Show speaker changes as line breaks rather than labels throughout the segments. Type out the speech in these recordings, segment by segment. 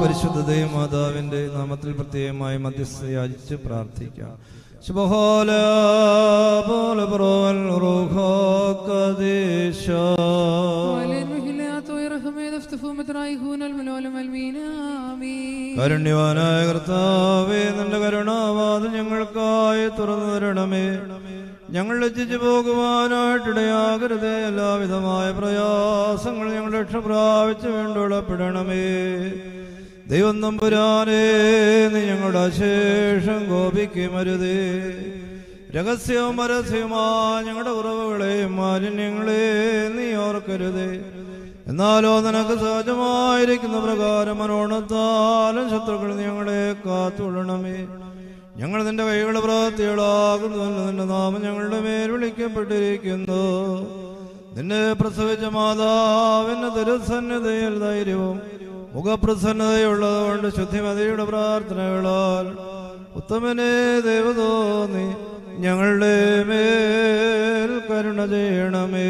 പരിശുദ്ധതയും മാതാവിന്റെ നാമത്തിൽ പ്രത്യേകമായി മധ്യസ്ഥ യാചിച്ച് പ്രാർത്ഥിക്കാം ശുഭഹോല പോല പുറവൽ റൂഹോ കദേശോ.
وعلى المهلات ويرحم يفتفو مترايهون الملول المين آمين
കാരുണ്യവാനായ കർത്താവേ നിന്റെ കരുണാവാദം ഞങ്ങൾക്കായി തുറന്നു തരണമേ ഞങ്ങൾ ലജ്ജിച്ചു പോകുവാനായിട്ടിടയാകരുതേ എല്ലാവിധമായ പ്രയാസങ്ങൾ ഞങ്ങൾ രക്ഷ പ്രാപിച്ചു വേണ്ടുളപ്പെടണമേ ദൈവം നമ്പുരാനേ ഞങ്ങളുടെ അശേഷം കോപിക്കുമരുതേ. രഹസ്യവും പരസ്യവുമായ ഞങ്ങളുടെ ഉറവുകളെയും മാലിന്യങ്ങളെയും നീ ഓർക്കരുതേ. എന്നാലോ നിനക്ക് സഹജമായിരിക്കുന്ന പ്രകാരം മനോണത്താലും ശത്രുക്കൾ ഞങ്ങളെ കാത്തുകൊള്ളണമേ. ഞങ്ങൾ നിന്റെ കൈകളുടെ പ്രവൃത്തികളാകുന്നുവല്ലോ നിന്റെ നാമം ഞങ്ങളുടെ മേൽ വിളിക്കപ്പെട്ടിരിക്കുന്നു. നിന്നെ പ്രസവിച്ച മാതാവിന്റെ തിരുസന്നിധയിൽ ധൈര്യവും മുഖപ്രസന്നതയുള്ളത് കൊണ്ട് ശുദ്ധിമതിയുടെ പ്രാർത്ഥനകളാൽ ഉത്തമനെ ദേവതോന്നി ഞങ്ങളുടെ മേൽ കരുണ ചെയ്യണമേ.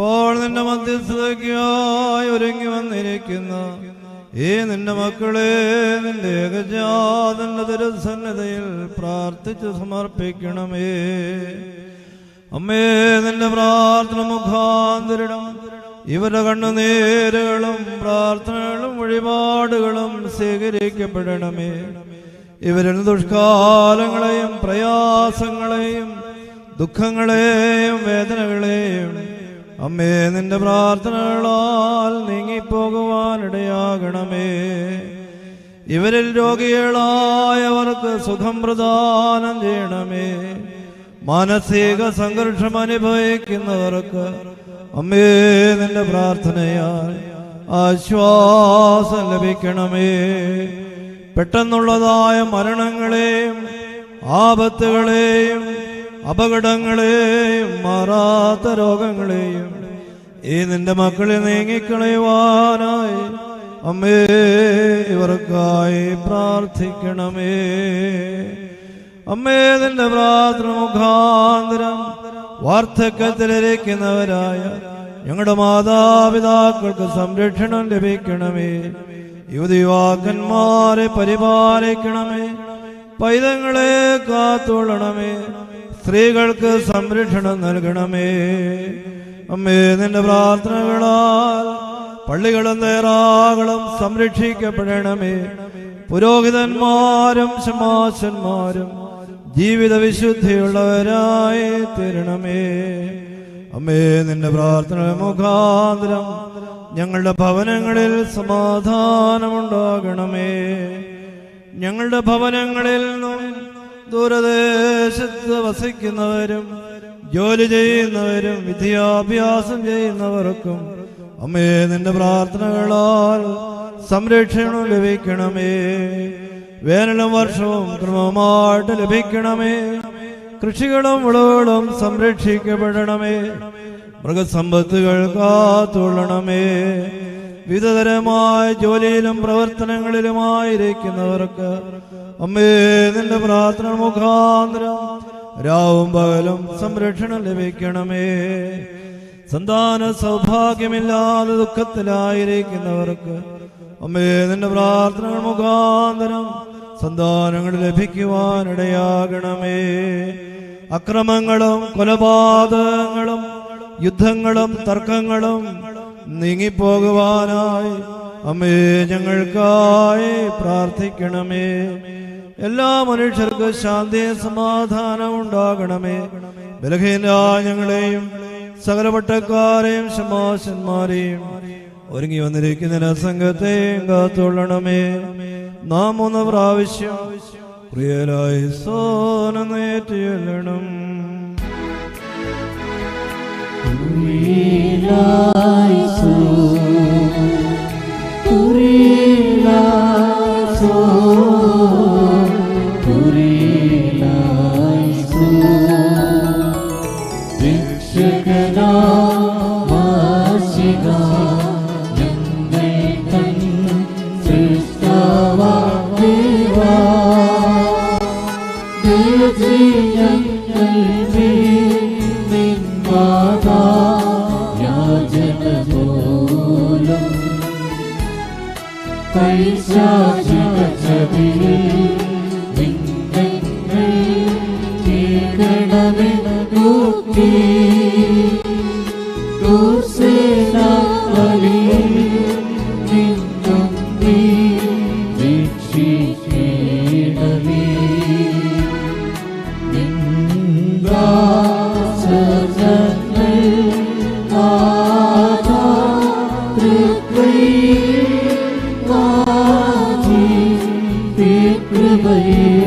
ഇപ്പോൾ നിന്റെ മധ്യസ്ഥതയ്ക്കായി ഒരുങ്ങി വന്നിരിക്കുന്ന. ഈ നിന്റെ മക്കളെ നിന്റെ ഏകജാതന്റെ തിരുസന്നതയിൽ പ്രാർത്ഥിച്ചു സമർപ്പിക്കണമേ. അമ്മേ നിന്റെ പ്രാർത്ഥന മുഖാന്തരണം ഇവരുടെ കണ്ണുനീരുകളും പ്രാർത്ഥനകളും വഴിപാടുകളും സ്വീകരിക്കപ്പെടണമേ. ഇവരിൽ ദുഷ്കാലങ്ങളെയും പ്രയാസങ്ങളെയും ദുഃഖങ്ങളെയും വേദനകളെയും അമ്മേ നിന്റെ പ്രാർത്ഥനകളാൽ നീങ്ങിപ്പോകുവാനിടയാകണമേ. ഇവരിൽ രോഗികളായവർക്ക് സുഖം പ്രദാനം ചെയ്യണമേ. മാനസിക സംഘർഷം അനുഭവിക്കുന്നവർക്ക് അമ്മേ നിന്റെ പ്രാർത്ഥനയാൽ ആശ്വാസം ലഭിക്കണമേ. പെട്ടെന്നുള്ളതായ മരണങ്ങളെയും ആപത്തുകളെയും അപകടങ്ങളെയും മാറാത്ത രോഗങ്ങളെയും ഈ നിന്റെ മക്കളെ നീങ്ങിക്കളയുവാനായി അമ്മേ ഇവർക്കായി പ്രാർത്ഥിക്കണമേ. അമ്മേ നിന്റെ പ്രാർത്ഥന മുഖാന്തരം വാർദ്ധക്യത്തിലിരിക്കുന്നവരായ ഞങ്ങളുടെ മാതാപിതാക്കൾക്ക് സംരക്ഷണം ലഭിക്കണമേ. യുവതിയുവാക്കന്മാരെ പരിപാലിക്കണമേ. പൈതങ്ങളെ കാത്തോളണമേ. സ്ത്രീകൾക്ക് സംരക്ഷണം നൽകണമേ. അമ്മേ നിന്റെ പ്രാർത്ഥനകളാൽ പള്ളികളും നേറാകളും സംരക്ഷിക്കപ്പെടണമേ. പുരോഹിതന്മാരും ശമാശന്മാരും ജീവിത വിശുദ്ധിയുള്ളവരായി തീരണമേ. അമ്മേ നിന്റെ പ്രാർത്ഥന മുഖാന്തരം ഞങ്ങളുടെ ഭവനങ്ങളിൽ സമാധാനമുണ്ടാകണമേ. ഞങ്ങളുടെ ഭവനങ്ങളിൽ ദൂരദേശത്ത് വസിക്കുന്നവരും ജോലി ചെയ്യുന്നവരും വിദ്യാഭ്യാസം ചെയ്യുന്നവർക്കും അമ്മേ നിന്റെ പ്രാർത്ഥനകളാൽ സംരക്ഷണം ലഭിക്കണമേ. വേനലും വർഷവും ക്രമമായിട്ട് ലഭിക്കണമേ. കൃഷികളും വിളവുകളും സംരക്ഷിക്കപ്പെടണമേ. മൃഗസമ്പത്തുകൾ കാത്തുള്ളണമേ. വിവിധതരമായ ജോലിയിലും പ്രവർത്തനങ്ങളിലുമായിരിക്കുന്നവർക്ക് അമ്മേ നിന്റെ പ്രാർത്ഥന മുഖാന്തരം രാവും പകലും സംരക്ഷണം ലഭിക്കണമേ. സന്താന സൗഭാഗ്യമില്ലാതെ ദുഃഖത്തിലായിരിക്കുന്നവർക്ക് അമ്മേ നിന്റെ പ്രാർത്ഥന മുഖാന്തരം സന്താനങ്ങൾ ലഭിക്കുവാനിടയാകണമേ. അക്രമങ്ങളും കൊലപാതകങ്ങളും യുദ്ധങ്ങളും തർക്കങ്ങളും നീങ്ങിപ്പോകുവാനായി. അമ്മേ ഞങ്ങൾക്കായി പ്രാർത്ഥിക്കണമേ. എല്ലാ മനുഷ്യർക്കും ശാന്തിയും സമാധാനം ഉണ്ടാകണമേ. ബലഹീനായ ഞങ്ങളെയും സകലപട്ടക്കാരെയും ശമാശന്മാരെയും ഒരുങ്ങി വന്നിരിക്കുന്ന സംഘത്തെയും കാത്തുള്ളണമേ നാം ഒന്ന് പ്രാവശ്യം പ്രിയരായി സോനേറ്റിയല്ലണം We I soon 你所住的这地。Hallelujah.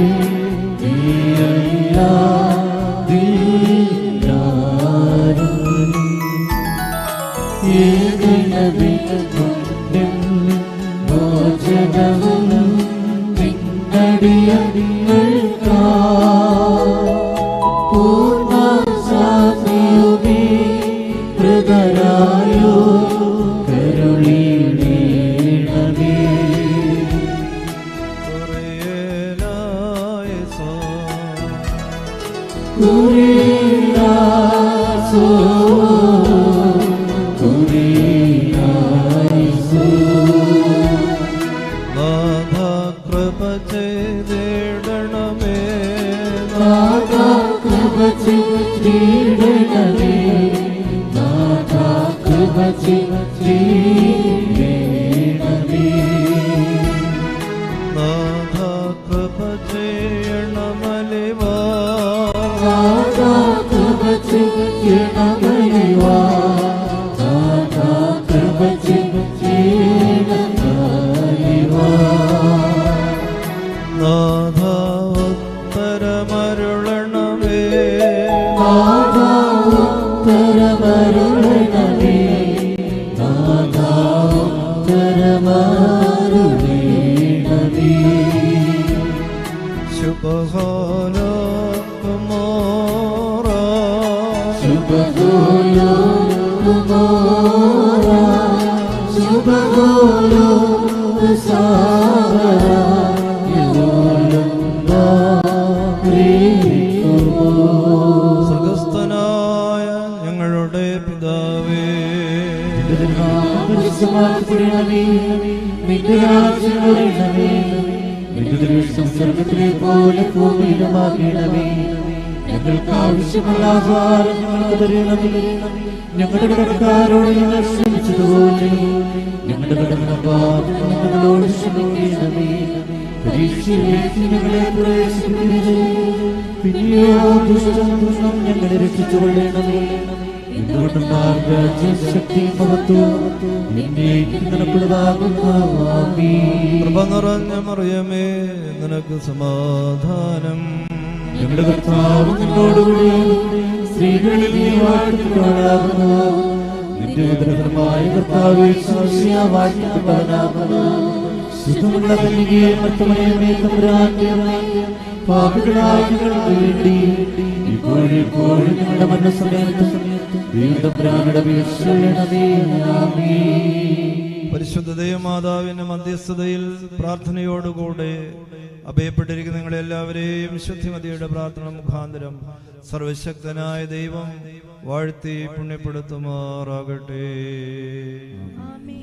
നാഥ ഉത്തരമരുളണമേ ശുഭഹാല കുമാര സ്വർഗസ്ഥനായ
സ്വർഗത്തിലെ പോലെ ഭൂമിയിലുമാകണമേ. ഞങ്ങൾക്ക് ആവശ്യമുള്ള ആഹാരം ഞങ്ങൾക്ക് തരണമേ. ഞങ്ങളുടെ കടക്കാരോട് ഞങ്ങൾ ഞങ്ങളുടെ കടന്നപാപം ഞങ്ങളോട് ക്ഷമിക്കണമേ. പരീക്ഷയിലേക്ക് ഞങ്ങളെ പ്രവേശിപ്പിക്കരുത് പിന്നെയോ ദുഷ്ടം ദുഷ്ടം ഞങ്ങളെ രാജ്യം ശക്തി
കൃപ നിറഞ്ഞ മറിയമേ നിനക്ക് സമാധാനം.
ഞങ്ങളുടെ കർത്താവ് നിന്നോടുകൂടി സ്ത്രീകളിൽ നീ വാഴ്ത്തപ്പെട്ടവളാകുന്നു നിന്റെ ഉദരകരമായ കർത്താവ് ശിഷ്യ വാഴ്ത്തപ്പെട്ടവനാകുന്നു ശുദ്ധമുള്ള കന്യകയെ മറ്റുമയമേ തമ്പുരാന്റെ പാപികളായ ഞങ്ങൾക്ക് വേണ്ടി ഇപ്പോഴെപ്പോഴും ഞങ്ങളുടെ മരണസമയത്ത് അപേക്ഷ ആമീൻ
പരിശുദ്ധതയും മാതാവിന്റെ മധ്യസ്ഥതയിൽ പ്രാർത്ഥനയോടുകൂടെ അഭയപ്പെട്ടിരിക്കുന്ന നിങ്ങളെല്ലാവരെയും ശുദ്ധിമതിയുടെ പ്രാർത്ഥന മുഖാന്തരം സർവശക്തനായ ദൈവം വാഴ്ത്തി പുണ്യപ്പെടുത്തുമാറാകട്ടെ.
ആമേൻ.